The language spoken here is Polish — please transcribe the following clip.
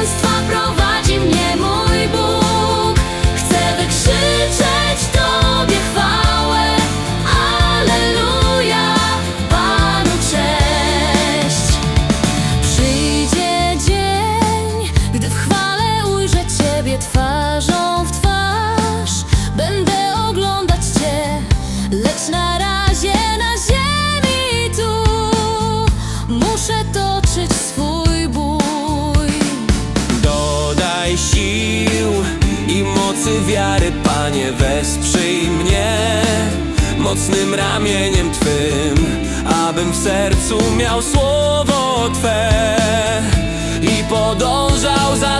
дитинства прова. Panie, wesprzyj mnie mocnym ramieniem Twym, abym w sercu miał słowo Twe i podążał za